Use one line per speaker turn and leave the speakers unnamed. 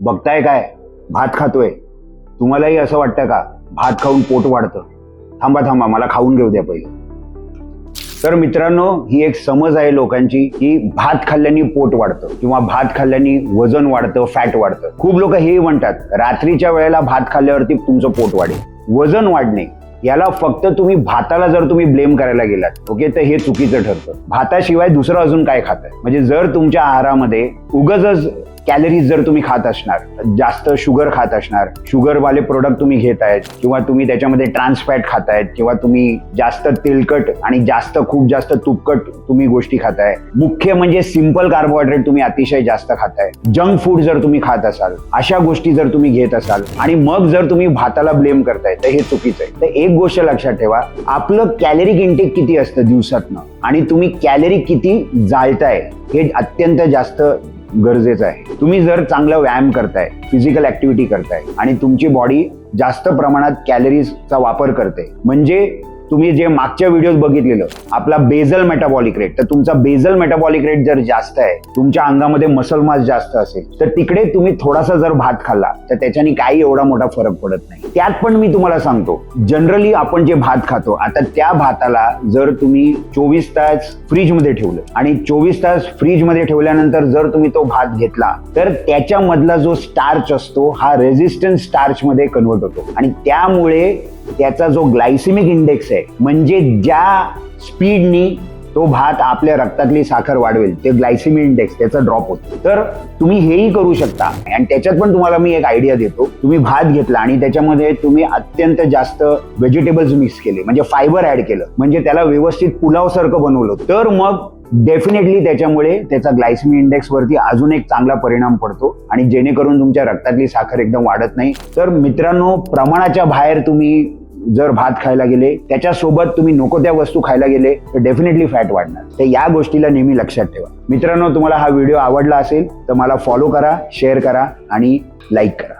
बघताय काय? भात खातोय. तुम्हालाही असं वाटतं का? भात खाऊन पोट वाढतं. थांबा थांबा मला खाऊन घेऊ द्या पहिले. तर मित्रांनो ही एक समज आहे लोकांची की भात खाल्ल्याने पोट वाढतं किंवा भात खाल्ल्याने वजन वाढतं फॅट वाढतं. खूप लोक हे म्हणतात रात्रीच्या वेळेला भात खाल्ल्यावरती तुमचं पोट वाढेल. वजन वाढणे. याला फक्त तुम्ही भाताला जर तुम्ही ब्लेम करायला गेलात ओके तर हे चुकीचं ठरतं. भाताशिवाय दुसरं अजून काय खाताय? म्हणजे जर तुमच्या आहारामध्ये उगजच कॅलरीज जर तुम्ही खात असणार जास्त शुगर खात असणार शुगरवाले प्रोडक्ट तुम्ही घेत आहेत किंवा तुम्ही त्याच्यामध्ये ट्रान्सफॅट खातायत किंवा तुम्ही जास्त तेलकट आणि जास्त खूप जास्त तुपकट तुम्ही गोष्टी खाताय मुख्य म्हणजे सिंपल कार्बोहायड्रेट तुम्ही अतिशय जास्त खाताय जंक फूड जर तुम्ही खात असाल अशा गोष्टी जर तुम्ही घेत असाल आणि मग जर तुम्ही भाताला ब्लेम करताय तर हे चुकीचं आहे. तर एक गोष्ट लक्षात ठेवा आपलं कॅलरिक इंटेक किती असतं दिवसातनं? आणि तुम्ही कॅलरी किती जाळताय हे अत्यंत जास्त गरजेचं आहे. तुम्ही जर चांगला व्यायाम करताय फिजिकल ऍक्टिव्हिटी करताय आणि तुमची बॉडी जास्त प्रमाणात कॅलरीजचा वापर करते म्हणजे तुम्ही जे मागच्या व्हिडिओज बघितलेलं आपला बेझल मेटाबॉलिक रेट तर तुमचा बेझल मेटाबॉलिक रेट जर जास्त आहे तुमच्या अंगामध्ये मसल मास जास्त असेल तर तिकडे तुम्ही थोडासा जर भात खाल्ला तर त्याच्याने काही एवढा मोठा फरक पडत नाही. त्यात पण मी तुम्हाला सांगतो जनरली आपण जे भात खातो आता त्या भाताला जर तुम्ही चोवीस तास फ्रीजमध्ये ठेवलं आणि चोवीस तास फ्रीजमध्ये ठेवल्यानंतर जर तुम्ही तो भात घेतला तर त्याच्यामधला जो स्टार्च असतो हा रेझिस्टन्स स्टार्च मध्ये कन्वर्ट होतो. आणि त्यामुळे त्याचा जो ग्लायसिमिक इंडेक्स आहे म्हणजे ज्या स्पीडनी तो भात आपल्या रक्तातली साखर वाढवेल ते ग्लायसिमिक इंडेक्स त्याचा ड्रॉप होतो. तर तुम्ही हेही करू शकता. आणि त्याच्यात पण तुम्हाला मी एक आयडिया देतो. तुम्ही भात घेतला आणि त्याच्यामध्ये तुम्ही अत्यंत जास्त व्हेजिटेबल्स मिक्स केले म्हणजे फायबर ऍड केलं म्हणजे त्याला व्यवस्थित पुलावसारखं बनवलं. तर मग डेफिनेटली त्याच्यामुळे त्याचा ग्लायसिमी इंडेक्स वरती अजून एक चांगला परिणाम पडतो. आणि जेणेकरून तुमच्या रक्तातली साखर एकदम वाढत नाही. तर मित्रांनो प्रमाणाच्या बाहेर तुम्ही जर भात खायला गेले त्याच्यासोबत तुम्ही नको त्या वस्तू खायला गेले तर डेफिनेटली फॅट वाढणार. तर या गोष्टीला नेहमी लक्षात ठेवा. मित्रांनो तुम्हाला हा व्हिडिओ आवडला असेल तर मला फॉलो करा शेअर करा आणि लाईक करा.